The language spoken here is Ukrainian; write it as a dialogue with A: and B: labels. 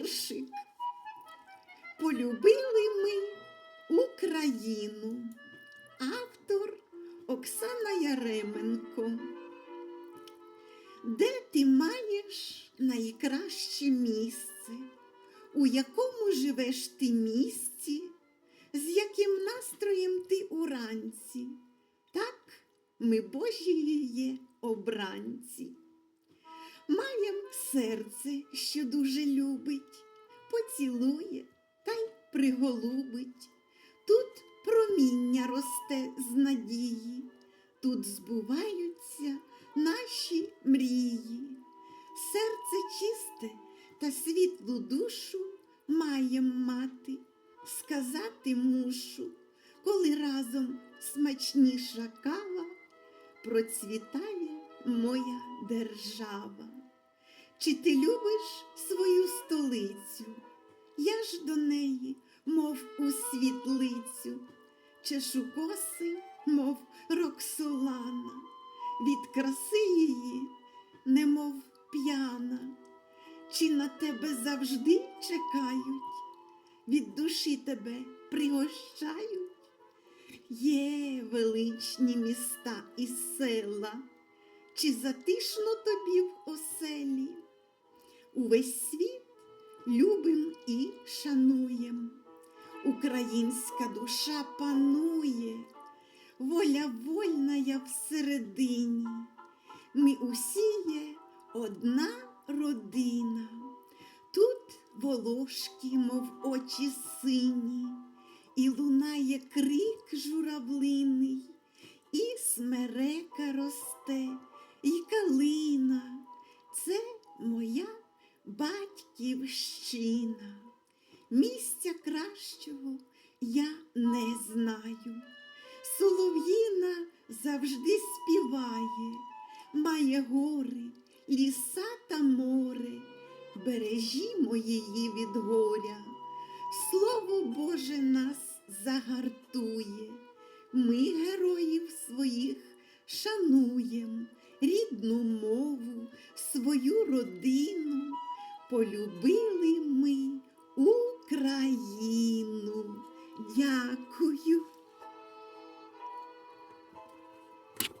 A: віршик. Полюбили ми Україну. Автор Оксана Яременко. Де ти маєш найкраще місце? У якому живеш ти місці? З яким настроєм ти уранці? Так, ми Божі є обранці. Серце, що дуже любить, поцілує та й приголубить. Тут проміння росте з надії, тут збуваються наші мрії. Серце чисте та світлу душу маєм мати, сказати мушу, коли разом смачніша кава процвітає моя держава. Чи ти любиш свою столицю? Я ж до неї, мов у світлицю, чешу коси, мов Роксолана, від краси її, немов п'яна, чи на тебе завжди чекають, від душі тебе пригощають? Є величні міста і села, чи затишно тобі в оселі? Увесь світ любим і шануєм. Українська душа панує, воля вольна всередині. Ми усі є одна родина. Тут волошки, мов очі сині, і лунає крик журавлиний, і смерека росте, батьківщина. Місця кращого я не знаю. Солов'їна завжди співає, має гори, ліса та море, бережімо її від горя. Слово Боже нас загартує, ми героїв своїх шануєм, рідну мову, свою родину, полюбили ми Україну. Дякую.